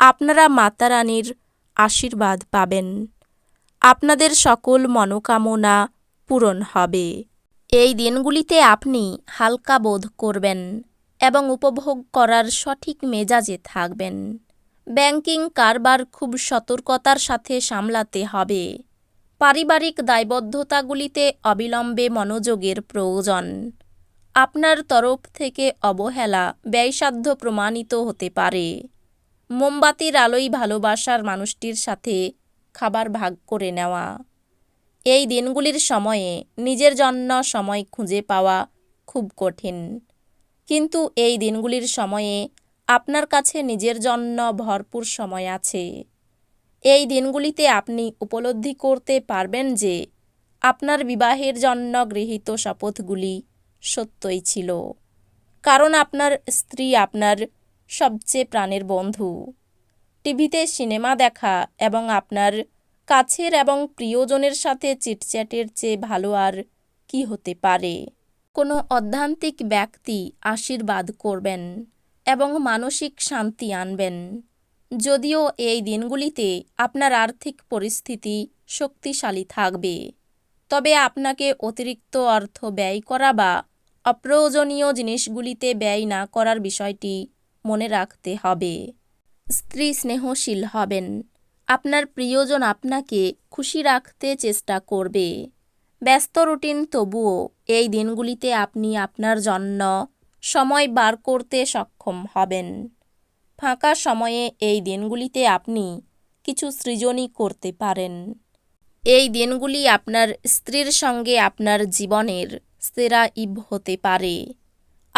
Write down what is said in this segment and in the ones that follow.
আপনারা মাতা রানীর আশীর্বাদ পাবেন। আপনাদের সকল মনোকামনা পূরণ হবে। এই দিনগুলিতে আপনি হালকা বোধ করবেন এবং উপভোগ করার সঠিক মেজাজে থাকবেন। ব্যাংকিং কারবার খুব সতর্কতার সাথে সামলাতে হবে। পারিবারিক দায়বদ্ধতাগুলিতে অবিলম্বে মনোযোগের প্রয়োজন। আপনার তরফ থেকে অবহেলা, ব্যয়সাধ্য প্রমাণিত হতে পারে। মোমবাতির আলোয় ভালোবাসার মানুষটির সাথে খাবার ভাগ করে নেওয়া। এই দিনগুলির সময়ে নিজের জন্য সময় খুঁজে পাওয়া খুব কঠিন। কিন্তু এই দিনগুলির সময়ে আপনার কাছে নিজের জন্য ভরপুর সময় আছে। এই দিনগুলিতে আপনি উপলব্ধি করতে পারবেন যে আপনার বিবাহের জন্য গৃহীত শপথগুলি সত্যই ছিল। কারণ আপনার স্ত্রী আপনার সবচেয়ে প্রাণের বন্ধু। টিভিতে সিনেমা দেখা এবং আপনার কাছের এবং প্রিয়জনের সাথে চিটচ্যাটের চেয়ে ভালো আর কি হতে পারে? কোনো অধ্যান্তিক ব্যক্তি আশীর্বাদ করবেন এবং মানসিক শান্তি আনবেন। যদিও এই দিনগুলিতে আপনার আর্থিক পরিস্থিতি শক্তিশালী থাকবে, তবে আপনাকে অতিরিক্ত অর্থ ব্যয় করা বা অপ্রয়োজনীয় জিনিসগুলিতে ব্যয় না করার বিষয়টি মনে রাখতে হবে। স্ত্রী স্নেহশীল হবেন। আপনার প্রিয়জন আপনাকে খুশি রাখতে চেষ্টা করবে। ব্যস্ত রুটিন তবুও এই দিনগুলিতে আপনি আপনার জন্য সময় বার করতে সক্ষম হবেন। ফাঁকা সময়ে এই দিনগুলিতে আপনি কিছু সৃজনই করতে পারেন। এই দিনগুলি আপনার স্ত্রীর সঙ্গে আপনার জীবনের সেরা ইভ হতে পারে।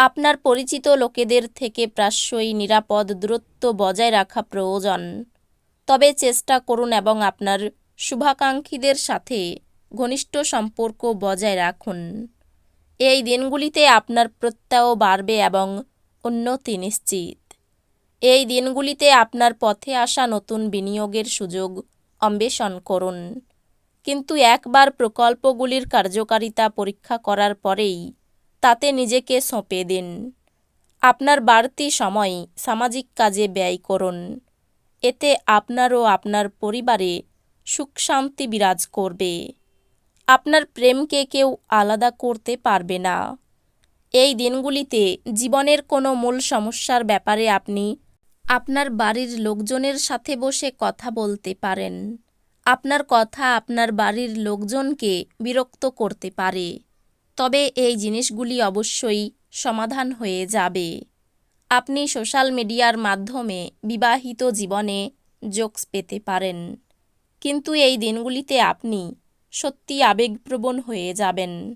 আপনার পরিচিত লোকেদের থেকে প্রায়শই নিরাপদ দূরত্ব বজায় রাখা প্রয়োজন। তবে চেষ্টা করুন এবং আপনার শুভাকাঙ্ক্ষীদের সাথে ঘনিষ্ঠ সম্পর্ক বজায় রাখুন। এই দিনগুলিতে আপনার প্রত্যয় বাড়বে এবং উন্নতি নিশ্চিত। এই দিনগুলিতে আপনার পথে আসা নতুন বিনিয়োগের সুযোগ অন্বেষণ করুন। কিন্তু একবার প্রকল্পগুলির কার্যকারিতা পরীক্ষা করার পরেই তাতে নিজেকে সঁপে দিন। আপনার বাড়তি সময় সামাজিক কাজে ব্যয় করুন। এতে আপনার ও আপনার পরিবারে সুখ শান্তি বিরাজ করবে। আপনার প্রেমকে কেউ আলাদা করতে পারবে না। এই দিনগুলিতে জীবনের কোনো মূল সমস্যার ব্যাপারে আপনি আপনার বাড়ির লোকজনের সাথে বসে কথা বলতে পারেন। আপনার কথা আপনার বাড়ির লোকজনকে বিরক্ত করতে পারে। তবে এই জিনিসগুলি অবশ্যই সমাধান হয়ে যাবে। আপনি সোশ্যাল মিডিয়ার মাধ্যমে বিবাহিত জীবনে জোকস পেতে পারেন। কিন্তু এই দিনগুলিতে আপনি সত্যি আবেগপ্রবণ হয়ে যাবেন।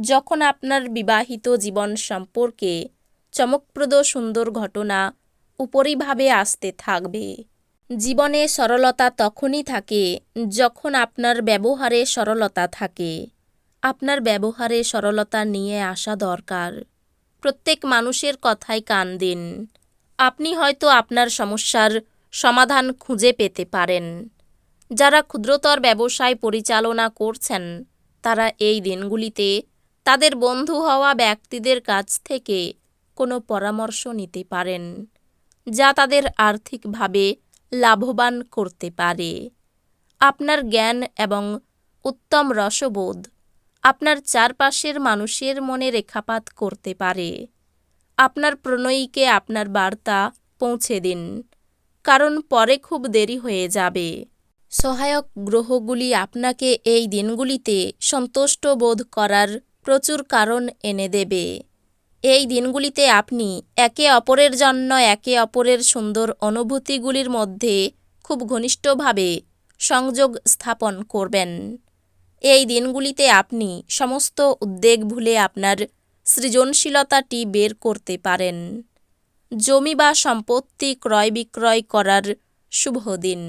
যখন আপনার বিবাহিত জীবন সম্পর্কে চমকপ্রদ সুন্দর ঘটনা উপরিভাবে আসতে থাকবে। জীবনে সরলতা তখনই থাকে যখন আপনার ব্যবহারে সরলতা থাকে। আপনার ব্যবহারে সরলতা নিয়ে আসা দরকার। প্রত্যেক মানুষের কথায় কান দিন। আপনি হয়তো আপনার সমস্যার সমাধান খুঁজে পেতে পারেন। যারা ক্ষুদ্রতর ব্যবসায় পরিচালনা করছেন, তারা এই দিনগুলিতে তাদের বন্ধু হওয়া ব্যক্তিদের কাছ থেকে কোনো পরামর্শ নিতে পারেন, যা তাদের আর্থিকভাবে লাভবান করতে পারে। আপনার জ্ঞান এবং উত্তম রসবোধ আপনার চারপাশের মানুষের মনে রেখাপাত করতে পারে। আপনার প্রণয়ীকে আপনার বার্তা পৌঁছে দিন, কারণ পরে খুব দেরি হয়ে যাবে। সহায়ক গ্রহগুলি আপনাকে এই দিনগুলিতে সন্তুষ্ট বোধ করার প্রচুর কারণ এনে দেবে। এই দিনগুলিতে আপনি একে অপরের জন্য একে অপরের সুন্দর অনুভূতিগুলির মধ্যে খুব ঘনিষ্ঠভাবে সংযোগ স্থাপন করবেন। এই দিনগুলিতে আপনি সমস্ত উদ্বেগ ভুলে আপনার সৃজনশীলতাটি বের করতে পারেন। জমি বা সম্পত্তি ক্রয় বিক্রয় করার শুভ দিন।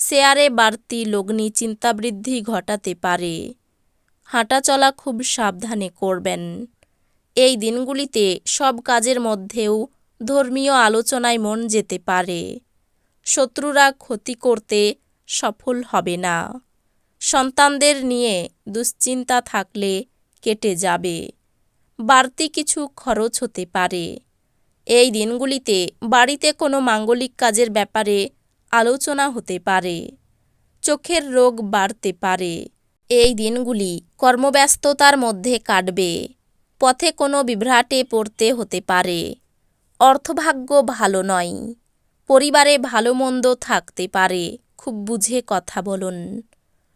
শেয়ারে বাড়তি লগ্নি চিন্তাবৃদ্ধি ঘটাতে পারে। হাঁটাচলা খুব সাবধানে করবেন। এই দিনগুলিতে সব কাজের মধ্যেও ধর্মীয় আলোচনায় মন যেতে পারে। শত্রুরা ক্ষতি করতে সফল হবে না। সন্তানদের নিয়ে দুশ্চিন্তা থাকলে কেটে যাবে, বাড়তি কিছু খরচ হতে পারে। এই দিনগুলিতে বাড়িতে কোনো মাঙ্গলিক কাজের ব্যাপারে আলোচনা হতে পারে, চোখের রোগ বাড়তে পারে। এই দিনগুলি কর্মব্যস্ততার মধ্যে কাটবে, পথে কোনো বিভ্রাটে পড়তে হতে পারে। অর্থভাগ্য ভালো নয়, পরিবারে ভালো মন্দ থাকতে পারে, খুব বুঝে কথা বলুন।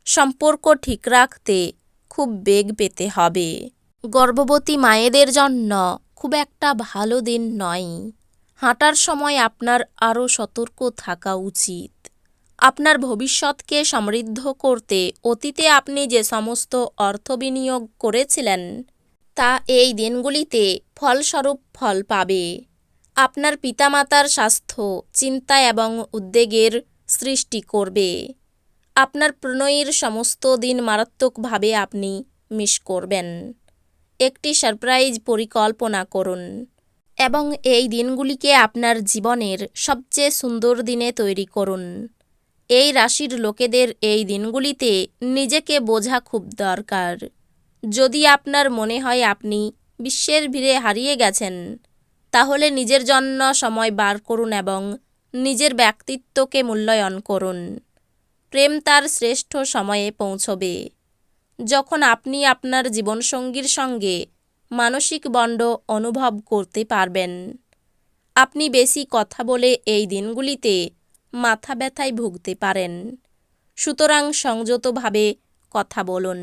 সম্পর্ক ঠিক রাখতে খুব বেগ পেতে হবে। গর্ভবতী মায়েদের জন্য খুব একটা ভালো দিন নয়। হাঁটার সময় আপনার আরও সতর্ক থাকা উচিত। আপনার ভবিষ্যৎকে সমৃদ্ধ করতে অতীতে আপনি যে সমস্ত অর্থ বিনিয়োগ করেছিলেন, তা এই দিনগুলিতে ফলস্বরূপ ফল পাবে। আপনার পিতামাতার স্বাস্থ্য, চিন্তা এবং উদ্বেগের সৃষ্টি করবে। আপনার প্রণয়ীর সমস্ত দিন মারাত্মকভাবে আপনি মিস করবেন। একটি সারপ্রাইজ পরিকল্পনা করুন। এবং এই দিনগুলিকে আপনার জীবনের সবচেয়ে সুন্দর দিনে তৈরি করুন। এই রাশির লোকেদের এই দিনগুলিতে নিজেকে বোঝা খুব দরকার। যদি আপনার মনে হয় আপনি বিশ্বের ভিড়ে হারিয়ে গেছেন, তাহলে নিজের জন্য সময় বার করুন এবং নিজের ব্যক্তিত্বকে মূল্যায়ন করুন। প্রেম তার শ্রেষ্ঠ সময়ে পৌঁছবে। যখন আপনি আপনার জীবনসঙ্গীর সঙ্গে মানসিক বন্ড অনুভব করতে পারবেন। আপনি বেশি কথা বলে এই দিনগুলিতে মাথা ব্যথায় ভুগতে পারেন। সুতরাং সংযতভাবে কথা বলুন।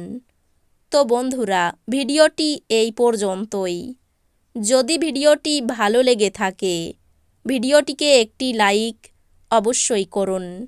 তো বন্ধুরা, ভিডিওটি এই পর্যন্তই। যদি ভিডিওটি ভালো লেগে থাকে, ভিডিওটিকে একটি লাইক অবশ্যই করুন।